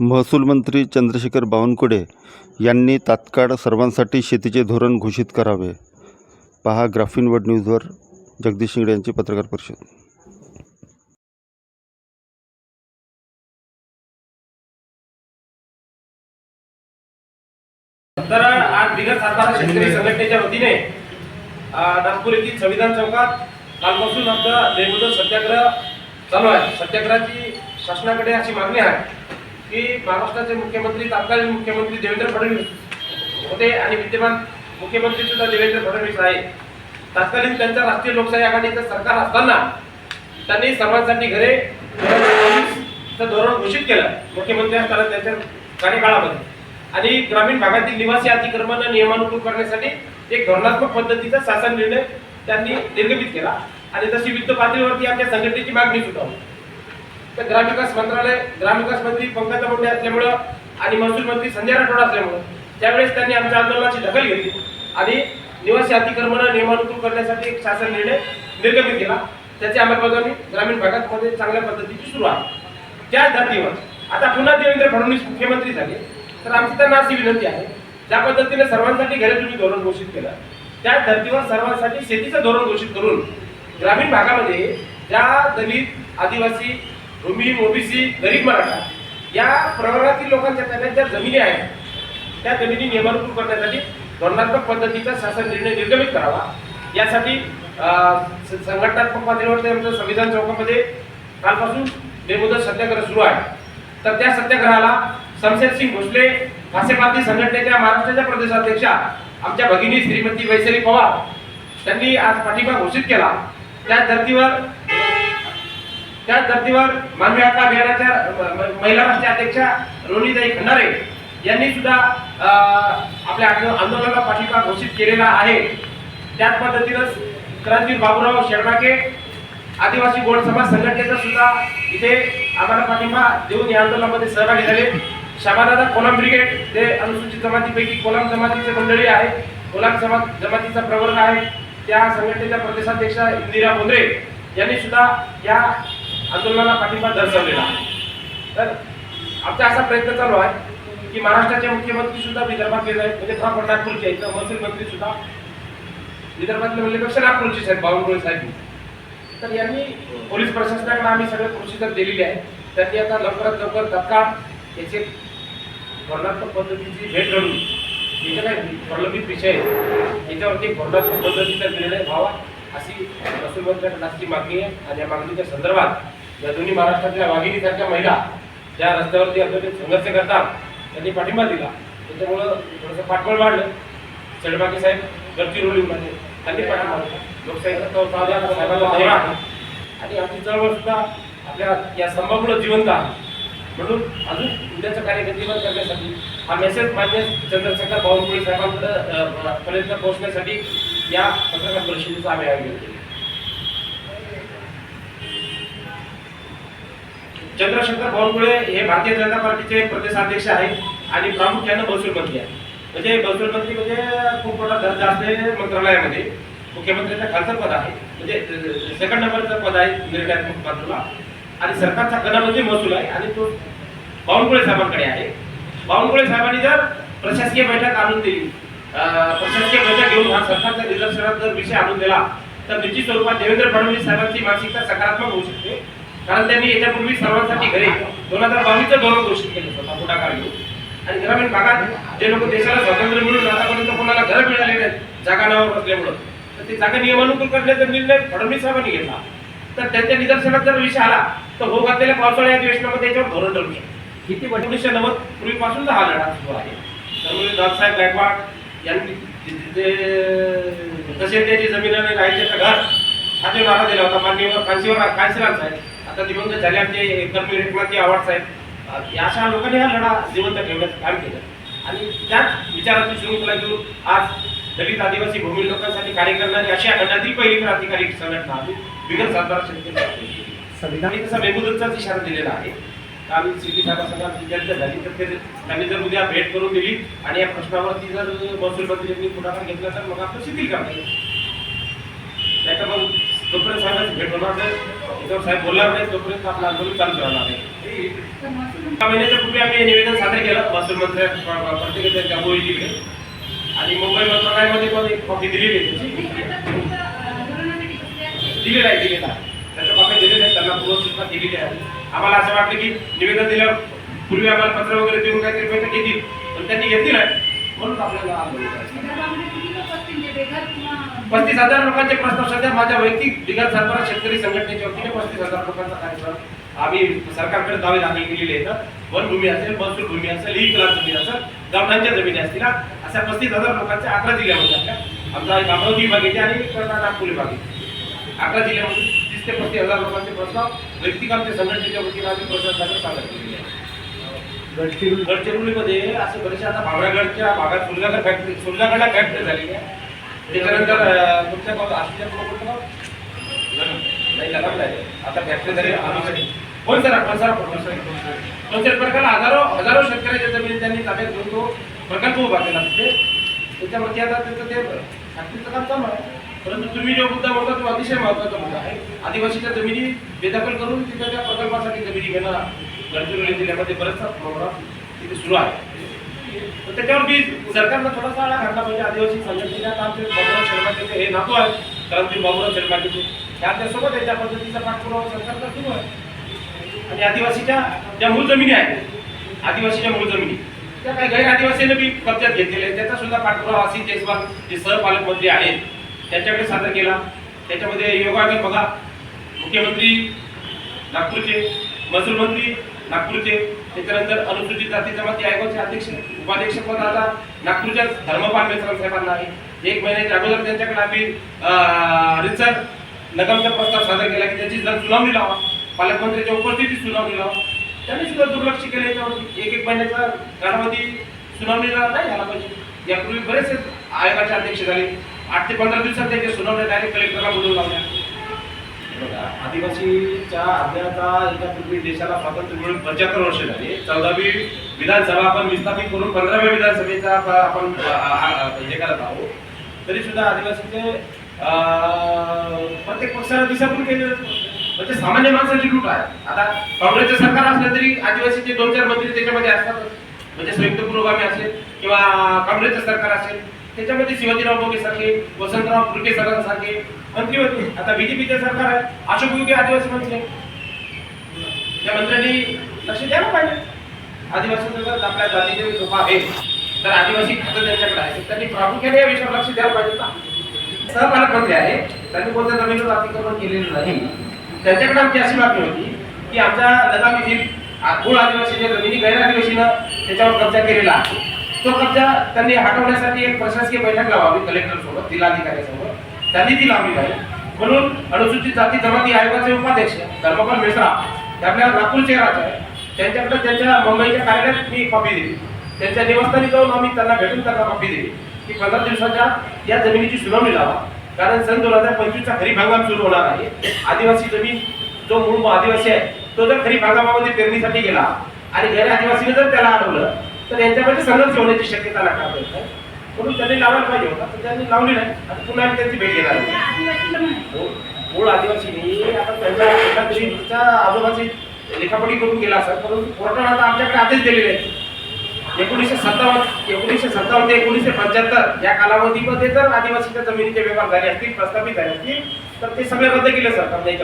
महसूल मंत्री चंद्रशेखर बावनकुळे यांनी तात्काळ सर्वांसाठी शेतीचे धोरण घोषित करावे. पहा ग्राफिन वर्ड न्यूजवर जगदीश शिंगडे यांची पत्रकार परिषद. तर आज बिगर सातबारा शेतकरी संघटनेच्या वतीने नागपूर येथील संविधान चौकात कालपासून आमचा बेमुदत सत्याग्रह चालू आहे. सत्याग्रहाची शासनाकडे अशी मागणी आहे. की महाराष्ट्राचे मुख्यमंत्री तत्कालीन मुख्यमंत्री देवेंद्र फडणवीस होते आणि विद्यमान मुख्यमंत्री सुद्धा देवेंद्र फडणवीस आहे तत्कालीन त्यांच्या राष्ट्रीय लोकशाही आघाडीचं सरकार असताना त्यांनी सर्वांसाठी घरे धोरण घोषित केलं. मुख्यमंत्री असताना त्यांच्या कार्यकाळामध्ये. आणि ग्रामीण भागातील निवासी अतिक्रमण नियमानुकूल करण्यासाठी एक धोरणात्मक पद्धतीचा शासन निर्णय त्यांनी निर्गमित केला. आणि तशी वित्त पातळीवरती आपल्या संघटनेची मागणी सुद्धा होती. तर ग्रामविकास मंत्रालय ग्रामविकास मंत्री पंकजा मुंडे असल्यामुळं आणि महसूल मंत्री संजय राठोड असल्यामुळं त्यावेळेस त्यांनी आमच्या आंदोलनाची दखल घेतली आणि निवासी अतिक्रमण नियमानुकूल करण्यासाठी एक शासन निर्णय निर्गमित केला. त्याची अंमलबजावणी ग्रामीण भागात मध्ये चांगल्या पद्धतीची सुरू आहे. त्याच धर्तीवर आता पुन्हा देवेंद्र फडणवीस मुख्यमंत्री झाले. तर आमची त्यांना अशी विनंती आहे ज्या पद्धतीने सर्वांसाठी घरे तुम्ही धोरण घोषित केलं त्याच धर्तीवर सर्वांसाठी शेतीचं धोरण घोषित करून ग्रामीण भागामध्ये ज्या दलित आदिवासी भूमी ओबीसी गरीब मराठा या प्रवर्गातील लोकांच्या ताब्यात ज्या जमिनी आहेत त्या जमिनी नियमानुकूल करण्यासाठी धोरणात्मक पद्धतीचा शासन निर्णय निर्गमित करावा. यासाठी संघटनात्मक पातळीवरती आमच्या आमचं संविधान चौकामध्ये कालपासून बेमुदत सत्याग्रह सुरू आहे. तर त्या सत्याग्रहाला शमशेर सिंग भोसले फासेपाती संघटनेच्या महाराष्ट्राच्या प्रदेशाध्यक्षा आमच्या भगिनी श्रीमती वैशाली पवार त्यांनी आज पाठिंबा घोषित केला. त्या धर्तीवर त्याच धर्तीवर मानवी हक्क अभियानाच्या महिला राष्ट्रीय अध्यक्षा रोनीताई खंडारे यांनी सुद्धा आपल्या आंदोलनाला पाठिंबा घोषित केलेला आहे. त्याच पद्धतीनं क्रांती बाबूराव शेरडाके आदिवासी गोड समाज संघटनेचा सुद्धा इथे आम्हाला पाठिंबा देऊन या आंदोलनामध्ये सहभागी झाले. श्यामादादा कोलम ब्रिगेड जे अनुसूचित जमातीपैकी कोलम जमातीचे मंडळी आहे कोलम समाज जमातीचा प्रवर्ग आहे. त्या संघटनेच्या प्रदेशाध्यक्षा इंदिरा बोंद्रे यांनी सुद्धा या आंदोलनाला पाठिंबा दर्शवलेला. आहे तर आमचा असा प्रयत्न चालू आहे की महाराष्ट्राचे मुख्यमंत्री सुद्धा विदर्भात गेले आहेत. म्हणजे प्रॉपर नागपूरचे आहेत. तर महसूल मंत्री सुद्धा विदर्भातले म्हणल्यापेक्षा नागपूरचेच आहेत बावनकुळे साहेब. तर यांनी पोलीस प्रशासनाकडे आम्ही सगळे प्रोसिजर दिलेली आहे. त्यांनी आता लवकरात लवकर तत्काळ याचे धोरणात्मक पद्धतीची भेट घडून हे जे काही प्रलंबित विषय आहे याच्यावरती धोरणात्मक पद्धतीचा निर्णय व्हावा अशी महसूल मंत्र्यांकडे मागणी आहे. आणि या मागणीच्या संदर्भात या दोन्ही महाराष्ट्रातल्या वाघिणीसारख्या महिला ज्या रस्त्यावरती आपल्याकडे संघर्ष करतात त्यांनी पाठिंबा दिला. त्याच्यामुळं थोडंसं पाठबळ वाढलं. चढबाके साहेब गडचिरोलीमध्ये त्यांनी पाठिंबा लोकशाहीचा आणि आमची चळवळ सुद्धा आपल्या या स्तंभामुळे जिवंत आहे. म्हणून अजून उद्याचं कार्य गतिमान करण्यासाठी हा मेसेज मान्य चंद्रशेखर बावनकुळे साहेबांकडे पर्यंत पोहोचण्यासाठी या पत्रकार परिषदेचा आम्ही आयोजन केलं. चंद्रशेखर बावनकुळे हे भारतीय जनता पार्टीचे प्रदेशाध्यक्ष आहेत आणि प्रामुख्यानं महसूल मंत्री आहेत. म्हणजे महसूल मंत्री म्हणजे खूप मोठा दर्जा असलेले मंत्रालयामध्ये. मुख्यमंत्र्यांचं खालचं पद आहे. म्हणजे सेकंड नंबरचं पद आहे निर्णयात्मक बाजूला आणि सरकारचा कणा म्हणजे महसूल आहे आणि तो बावनकुळे साहेबांकडे आहे. बावनकुळे साहेबांनी जर प्रशासकीय बैठक आणून दिली प्रशासकीय बैठक घेऊन हा सरकारच्या निदर्शनात जर विषय आणून दिला तर निश्चित स्वरूपात देवेंद्र फडणवीस साहेबांची मानसिकता सकारात्मक होऊ शकते. कारण त्यांनी याच्यापूर्वी सर्वांसाठी घरे दोन हजार बावीसचं धोरण घोषित केलं स्वतः पुढाकार घेऊन आणि ग्रामीण भागात जे लोक देशाला स्वातंत्र्य मिळून आतापर्यंत कोणाला घर मिळाले नाहीत जागा नावावर बसल्यामुळं तर ते जागा नियमानुकूल करण्याचा निर्णय फडणवीस साहेबांनी घेतला. तर त्यांच्या निदर्शनात जर विषय आला तर हो घातलेल्या पावसाळ्या अधिवेशनामध्ये त्याच्यावर धोरण ठरवू शकतो. किती एकोणीसशे नव्वद पूर्वीपासून हा लढा सुरू आहे. त्यामुळे दादासाहेब गायकवाड यांनी तसे त्याची जमिनाने राहायचे घर हा जो नारा दिला होता मान्यवर कांशीवर कांशीराम साहेब आता दिवंगत झाले आमचे कर्मी रेखमाती आव्हाड साहेब. अशा लोकांनी हा लढा जिवंत ठेवण्याचं काम केलं. आणि त्याच विचाराची शृंखला घेऊन आज दलित आदिवासी भूमी लोकांसाठी कार्य करणारी अशी खंडातील पहिली क्रांतिकारी संघटना आम्ही संविधानाने तसा बेमुदतचाच इशारा दिलेला आहे काल सिटी चर्चा झाली. तर ते त्यांनी जर उद्या भेट करून दिली आणि या प्रश्नावरती जर महसूल मंत्र्यांनी पुढाकार घेतला तर मग आपलं शिथिल करता येईल नाही तर मग जोपर्यंत साहेबांची भेट होणार नाही. याच्यावर साहेब बोलणार नाही. तोपर्यंत आपलं आंदोलन चालू राहणार आहे एका महिन्याच्या पूर्वी आम्ही हे निवेदन सादर केलं. महसूल मंत्री प्रत्येकाच्या त्यामुळे आणि मुंबई मंत्रालयामध्ये पण एक कॉपी दिलेली आहे त्याची दिलेला आहे दिलेला आहे त्याच्या कॉप्या दिलेल्या आहेत त्यांना पूर्वसूचना दिलेली आहे. आम्हाला असं वाटलं की निवेदन दिल्यावर पूर्वी आम्हाला पत्र वगैरे देऊन काहीतरी बैठक घेतील पण त्यांनी घेतली नाही. म्हणून आपल्याला आंदोलन करायचं. पस्तीस हजार लोकांचे प्रस्ताव सध्या माझ्या वैयक्तिक बिगर सरकार शेतकरी संघटनेच्या वतीने पस्तीस हजार लोकांचा कार्यक्रम आम्ही सरकारकडे दावे दाखल केलेले आहेत. वनभूमी असेल महसूल भूमी असेल ई क्लास जमीन असेल गावठांच्या जमिनी असतील. अशा पस्तीस हजार लोकांच्या अकरा जिल्ह्यामध्ये आपल्या आमचा एक अमरावती विभाग येते आणि नागपूर विभाग येते. अकरा जिल्ह्यामध्ये तीस ते पस्तीस हजार लोकांचे प्रस्ताव वैयक्तिक आमच्या संघटनेच्या वतीने आम्ही प्रशासनाकडे सादर केलेले आहे गडचिरोलीमध्ये असं बरेचसे आता भामरागडच्या भागात सुरजागड फॅक्टरी सुरजागडला फॅक्टरी झालेली आहे. त्याच्यानंतर तुमच्या गावात आशिया कुठं गाव? नाही लगाम नाही. आता फॅक्टरी झाली आम्ही कोण सर कोण सर कोण सर प्रकार हजारो हजारो शेतकऱ्याच्या जमिनी त्यांनी ताब्यात घेऊन तो प्रकल्प उभा केला तिथे. त्याच्यावरती आता त्याचं ते फॅक्टरीचं काम चालू आहे. परंतु तुम्ही जो मुद्दा बोलता तो अतिशय महत्त्वाचा मुद्दा आहे. आदिवासीच्या जमिनी बेदखल करून तिथं त्या प्रकल्पासाठी जमिनी घेणं गडचिरोली जिल्ह्यामध्ये बरेचसा प्रोग्राम तिथे सुरू आहे. तर त्याच्यावर मी सरकारनं थोडासा आळा घातला पाहिजे. आदिवासी संघटनेला ते बाबुराव शर्माचे हे नातू आहेत क्रांती बाबुराव शर्माचे त्याच्यासोबत याच्या पद्धतीचा पाठपुरावा सरकारचा सुरू आहे. आणि आदिवासीच्या ज्या मूळ जमिनी आहेत आदिवासीच्या मूळ जमिनी त्या काही गैर आदिवासीने बी कब्जात घेतलेले त्याचा सुद्धा पाठपुरावा असित जयस्वाल जे सहपालकमंत्री आहेत त्यांच्याकडे सादर केला. त्याच्यामध्ये योगागर बघा. मुख्यमंत्री नागपूरचे महसूल मंत्री नागपूरचे त्याच्यानंतर अनुसूचित जाती जमाती आयोगाचे अध्यक्ष उपाध्यक्ष पद आता नागपूरच्या धर्मपाल मेश्राम साहेबांना आहे. एक महिन्याच्या अगोदर त्यांच्याकडे आम्ही रिसर नगमचा प्रस्ताव सादर केला की त्याची जर सुनावणी लावा पालकमंत्र्यांच्या उपस्थितीत सुनावणी लावा. त्यांनी सुद्धा दुर्लक्ष केलं याच्यावरती. एक एक महिन्याचा कालावधी सुनावणीला नाही झाला पाहिजे. यापूर्वी बरेचसे आयोगाचे अध्यक्ष झाले. आठ ते पंधरा दिवसात त्याच्या सुनावण्या डायरेक्ट कलेक्टरला बोलवून लावल्या. बघा, आदिवासीच्या एकदा पूर्वी देशाला स्वातंत्र्य मिळून पंच्याहत्तर वर्ष झाली. चौदावी विधानसभा आपण विस्थापित करून पंधराव्या विधानसभेचा आपण हे करत आहोत. तरी सुद्धा आदिवासीचे प्रत्येक पक्षाला दिशाभूल केले म्हणजे सामान्य माणसाची लूट आहे. आता काँग्रेसचं सरकार असलं तरी आदिवासीचे दोन चार मंत्री त्याच्यामध्ये असतात म्हणजे संयुक्त पुरोगामी असेल किंवा काँग्रेसचं सरकार असेल. त्याच्यामध्ये शिवाजीराव बोगे सारखे वसंतराव फुलके सरांसारखे मंत्री होते. आता बीजेपीचे सरकार आहे. अशोक युगे आदिवासी मंत्री. त्या मंत्र्यांनी लक्ष द्यायला पाहिजे. आदिवासी आपल्या जातीचे लोक आहे तर आदिवासी खातं त्यांच्याकडे आहे. त्यांनी प्रामुख्याने या विषयावर लक्ष द्यायला पाहिजे ना सहपालकमंत्री आहे? त्यांनी कोणत्या जमिनीवर अतिक्रमण केलेलं नाही. त्यांच्याकडे आमची अशी बातमी होती की आमच्या लगाम येथील मूळ आदिवासीच्या जमिनी गैर आदिवासीनं त्याच्यावर कब्जा केलेला आहे. तो कब्जा त्यांनी हटवण्यासाठी एक प्रशासकीय बैठक लावावी कलेक्टर सोबत जिल्हाधिकाऱ्यासोबत. त्यांनी ती लावली नाही म्हणून अनुसूचित जाती जमाती आयोगाचे उपाध्यक्ष धर्मपाल मिश्रा ते आपल्या नागपूरचे राहत आहे. त्यांच्याकडे त्यांच्या मुंबईच्या कार्यालयात मी कॉपी दिली. त्यांच्या निवासस्थानी जाऊन आम्ही त्यांना भेटून त्यांना कॉपी दिली. की पंधरा दिवसाच्या या जमिनीची सुनावणी लावा. कारण सन दोन हजार पंचवीसचा खरीप हंगाम सुरू होणार आहे. आदिवासी जमीन जो मूळ आदिवासी आहे तो जर खरीप हंगामामध्ये पेरणीसाठी गेला आणि गैर आदिवासीने जर त्याला अडवलं तर यांच्यामध्ये संघर्ष होण्याची शक्यता लागणार नाही म्हणून त्यांनी लावायला पाहिजे होता पण त्यांनी लावली नाही. आणि पुन्हा आम्ही त्यांची भेट घेणार हो, मूळ- आदिवासीनी आदिवासींनी आता त्यांच्या एका तरी आजोबाची लेखापटी करून गेला असेल परंतु कोर्टाने आता आमच्याकडे आदेश दिलेले आहेत. एकोणीसशे सत्तावन्न एकोणीसशे सत्तावन्न ते एकोणीसशे पंच्याहत्तर या कालावधीमध्ये जर आदिवासीच्या जमिनीचे व्यवहार झाले असतील प्रस्थापित झाले असतील. तर ते सगळे रद्द केले सरकारने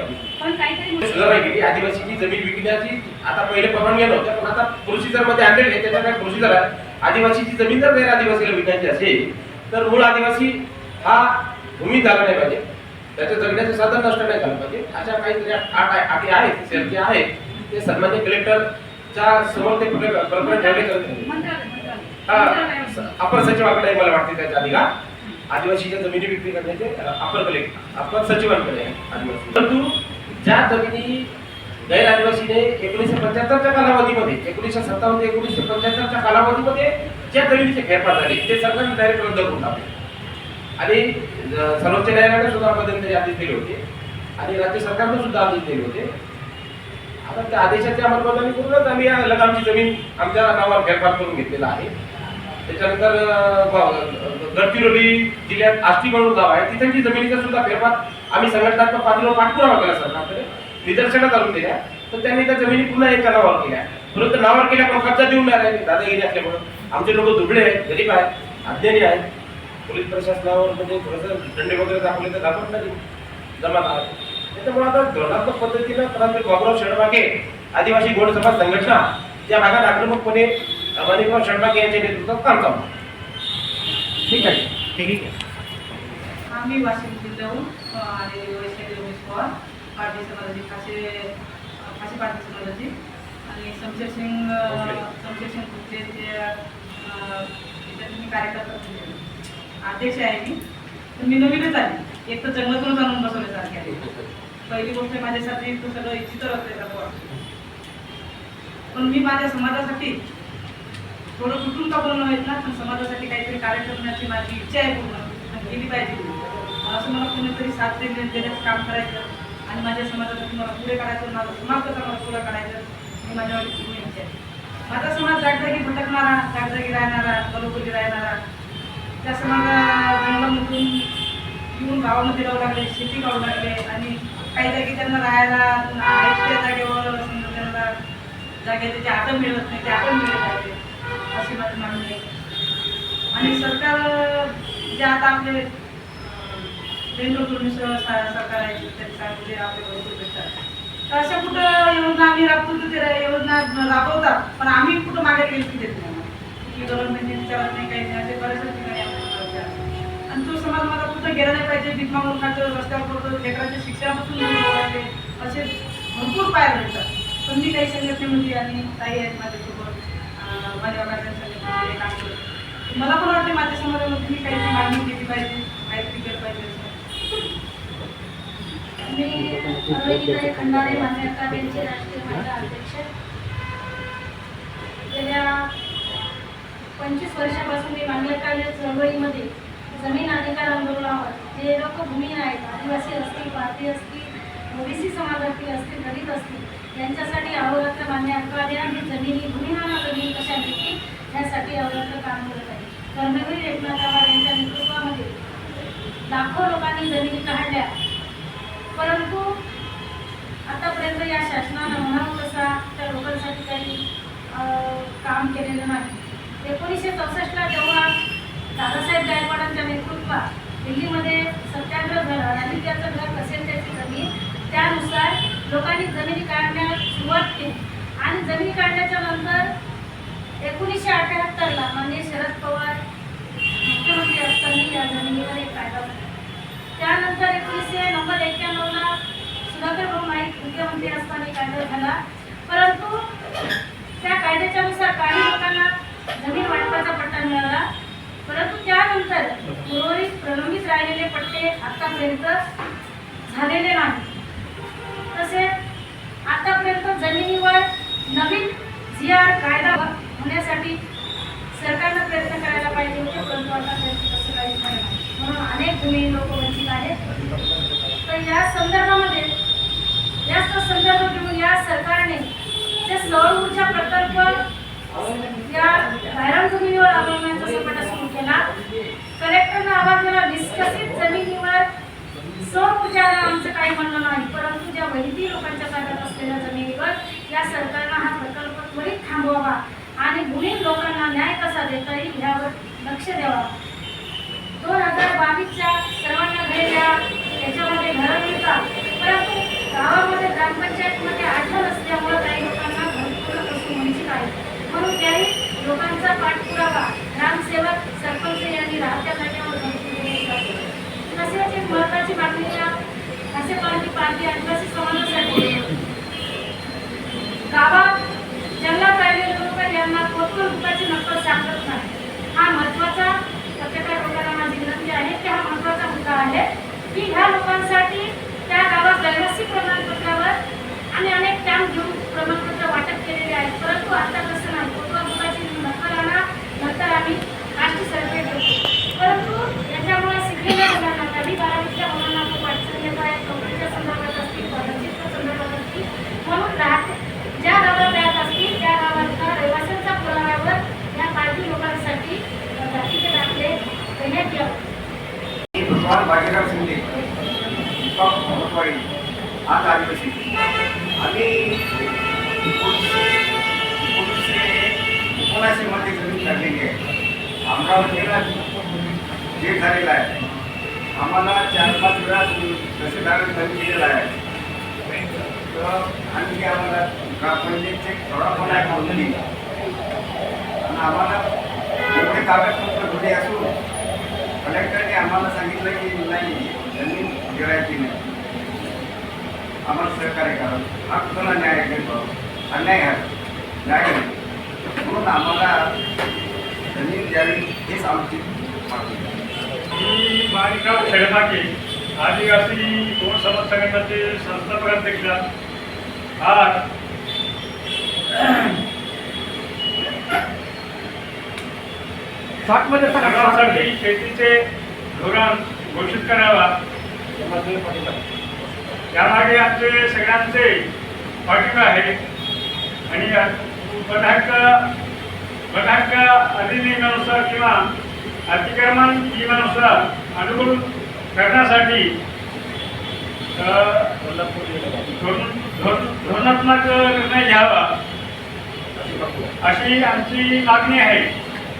सुधारणा केली आदिवासीची जमीन विकण्याची आता पहिले परवानग्या नव्हत्या पण आता प्रोसिजरमध्ये आणलेले आहे. त्याच्यात काय प्रोसिजर आहे? आदिवासीची जमीन जर गैर आदिवासीला विकायची असेल तर मूळ आदिवासी हा भूमी झाला नाही पाहिजे. त्याचं जगण्याचं साधन नष्ट नाही झालं पाहिजे. अशा काहीतरी आठ अटी आहेत सेल्फी आहेत. ते सन्मान्य कलेक्टरच्या समोर ते प्रकरण ठेवले. जाते अपर सचिवाकडे मला वाटते त्याच्या अधिकार आदिवासीच्या जमिनी विक्री करण्याचे अपर कलेक्टर अपर सचिवांकडे आदिवासी. परंतु ज्या जमिनी गैर आदिवासीने एकोणीसशे पंच्याहत्तरच्या कालावधीमध्ये एकोणीसशे सत्तावन्न ते एकोणीसशे पंच्याहत्तरच्या कालावधीमध्ये ज्या जमिनीचे फेरफार झाले ते सरकारने डायरेक्ट रद्द करून टाकले. आणि सर्वोच्च न्यायालयाने सुद्धा मध्यंतरी आदेश दिले होते. आणि राज्य सरकारने सुद्धा आदेश दिले होते. आता त्या आदेशाची अंमलबजावणी करूनच आम्ही या लगामची जमीन आमच्या नावावर फेरफार करून घेतलेला आहे. त्याच्यानंतर गडचिरोली जिल्ह्यात आष्टी म्हणून गाव आहे. तिथंची जमिनीचा सुद्धा फेरफार आम्ही संघटनात्मक पातळीवर पाठपुरावा केला सरकारकडे. निदर्शनात आणून दिल्या. तर त्यांनी त्या जमिनी पुन्हा एका नावावर केल्या. परंतु नावावर केल्या पण कब्जा देऊन नाही. राहिले दादागिरी असल्यामुळं. आमचे लोक दुबळे आहेत गरीब आहेत अज्ञानी आहेत. पोलीस प्रशासनावर म्हणजे थोडंसं दंडे वगैरे दाखवले तर दाखवत नाही. जमा आहे त्याच्यामुळे आता धोरणात्मक पद्धतीनं परंतु बाबुराव शेडबाके आदिवासी गोड समाज संघटना या भागात आक्रमकपणे यांच्या नेतृत्वात काम चालू आहे. ठीक आहे ठीक आहे आम्ही वाशिम जिल्ह्याहून आलेले वैशाली रमेश पवार पार्टी समाजाची खासे खासे पार्टी समाजाची आणि शमशेर सिंग शमशेर सिंग कुठलेचे त्याच्यात मी कार्यकर्ता अध्यक्ष आहे मी तर मी नवीनच आली एक तर जन्मतूनच आणून बसवल्यासारखे आहे। पहिली गोष्ट माझ्यासाठी तो सगळं इच्छित पोर पण मी माझ्या समाजासाठी थोडं कुठून का बोलणं आहेत ना पण समाजासाठी काहीतरी कार्य करण्याची माझी इच्छा आहे पूर्ण. केली पाहिजे. असं मला कुणीतरी साथ देण्याचं काम करायचं. आणि माझ्या समाजासाठी मला पुढे काढायचं माझा समाज कसा मला पुढे काढायचं हे माझ्यावाली पूर्ण इच्छा आहे. माझा समाज जागजागी भटकणारा जागजागी राहणारा बरोबरी राहणारा त्या समाजा जंगलामधून येऊन गावामध्ये राहू लागले शेती काढू लागले आणि काही जागी त्यांना राहायला त्या जागेवर त्यांना जागे त्याची आटम मिळत नाही ते आटम मिळत पाहिजे अशी माझी मागणी आहे आणि सरकार जे आता आपले केंद्र फडणवीस सरकार आहे त्यांनी सांगितले आपले भरपूर भेटतात तर अशा कुठं योजना आम्ही राबतो ते योजना राबवतात पण आम्ही कुठं मागे गेली देत नाही. की गव्हर्नमेंटने विचारत नाही काही नाही असे बऱ्याचशा ठिकाणी आणि तो समाज मला कुठं गेला नाही पाहिजे भीक मागून खातं रस्त्यावर पडतो लेकरांच्या शिक्षणापासून दूर असे भरपूर पाय भेटतात पण मी काही संघटनेमध्ये म्हणजे, आणि ताई आहेत माझ्यासोबत. माझ्या वागाच्या संघटनेमध्ये काम करतो मला पण वाटते माझ्या समाजामध्ये मी काहीतरी मागणी केली पाहिजे काहीतरी केलं पाहिजे मी मान्य अकादमीचे राष्ट्रीय महिला अध्यक्ष. गेल्या पंचवीस वर्षापासून मी मान्य कार्य चळवळीमध्ये जमीन अधिकार आंदोलनावर जे लोक भूमी आहेत आदिवासी असतील भारतीय असतील ओबीसी समाजातील असतील दलित असतील यांच्यासाठी अहोरात्र मान्य अकाद्या आणि जमिनी भूमिहाना जमिनी कशा भेटतील काम करत आहे. कर्मवीर एकनाथ आवाड यांच्या नेतृत्वामध्ये लाखो लोकांनी जमिनी काढल्या. परंतु आतापर्यंत या शासनानं म्हणावं तसा त्या लोकांसाठी काही काम केलेलं नाही. एकोणीसशे चौसष्टला जेव्हा दादासाहेब गायकवाडांच्या नेतृत्वात दिल्लीमध्ये सत्याग्रह झाला आणि घर असेल त्याची जमीन त्यानुसार लोकांनी जमिनी काढण्यास सुरुवात केली आणि जमिनी काढण्याच्या नंतर एकोणीसशे अठ्याहत्तरला म्हणजे शरद पवार मुख्यमंत्री असताना या जमिनीवर एक कायदा झाला त्यानंतर एकोणीसशे नव्वद एक्क्याण्णवला सुधाकर भाऊ नाईक मुख्यमंत्री असताना कायदा झाला. परंतु त्या कायद्याच्यानुसार काही लोकांना जमीन वाटपाचा पट्टा मिळाला. परंतु त्यानंतर उर्वरित प्रलंबित राहिलेले पट्टे आतापर्यंत झालेले नाही. तसेच आतापर्यंत जमिनीवर नवीन जी आर कायदा आणण्यासाठी सरकारनं प्रयत्न करायला पाहिजे होते परंतु आता तसं काहीच म्हणून अनेक भूमी लोक वंचित आहेत. तर या संदर्भामध्ये जास्त संदर्भ घेऊन या सरकारने जे सौर ऊर्जा प्रकल्प या गायरान जमिनीवर आबवण्याचा सपाटा सुरू केला कलेक्टरनं आवाज दिला विस्कसित जमिनीवर सौर ऊर्जाला आमचं काही म्हणणं नाही. परंतु ज्या वैदिक लोकांच्या ताब्यात असलेल्या जमिनीवर या सरकारनं हा प्रकल्प त्वरित थांबवला. आणि भूमी लोकांना न्याय कसा देता येईल यावर लक्ष द्यावा. दोन हजार बावीसच्या सर्वांना घरे याच्यामध्ये घरं मिळतात परंतु गावामध्ये ग्रामपंचायतमध्ये आठवण असल्यामुळं काही लोकांना भरपूरपासून वंचित आहे. म्हणून त्याही लोकांचा पाठपुरावा ग्रामसेवक सरपंच यांनी राहत्या जागेवर तसेच एक महत्वाची बातमी या असे पार्टी पार्टी आदिवासी समाजासाठी. गावात जंगलात राहिलेले लोक यांना कोणत्या रुपयाची नक्कल सापडत नाही हा महत्त्वाचा पत्रकार लोकांना माझी विनंती आहे की हा महत्त्वाचा मुद्दा आहे की ह्या लोकांसाठी त्या गावात रहिवासी प्रमाणपत्रावर आणि अनेक कॅम्प घेऊन प्रमाणपत्र वाटप केलेले आहेत परंतु आता तसं नाही कोणत्या रुपयाची नक्कल आणा नंतर आम्ही काष्टी सर्वे करतो परंतु याच्यामुळे शिकलेल्या मुलांना दहावी बारावीच्या मुलांना खूप अडचण येत आहे नोकरीच्या संदर्भात असतील पदचित्र संदर्भात असतील म्हणून राहते ज्या गावात राहत असतील त्या गावातल्या रहिवाशांच्या पुराव्यावर या पार्टी लोकांसाठी वेळा जे झालेलं आहे आम्हाला चार पाच वेळा तहसीलदारांनी संधी दिलेला आहे तर आणखी आम्हाला ग्रामपंचायतचे थोडाफार आहे नोंदणी आणि आम्हाला एवढे कागदपत्र घरी असून कलेक्टरने आम्हाला सांगितलं की नाही जमीन गिरायची नाही आम्हाला सहकार्य करावं हा कुणाला न्याय घेतो अन्याय हा न्याय म्हणून आम्हाला जमीन द्यावी हेच आमची मागणी आहे. माणिकराव खेळमाके आदिवासी कोण समाज संघटनाचे संस्थापक अध्यक्ष आज शेतीचे धोरण घोषित करावा. त्यामागे आमचे सगळ्यांचे पाठिंबा आहे. आणि पदार्थ पदार्थ अधिनियमानुसार किंवा अतिक्रमण नियमानुसार अनुकूल करण्यासाठी धोरणात्मक निर्णय घ्यावा. अशी आमची मागणी आहे.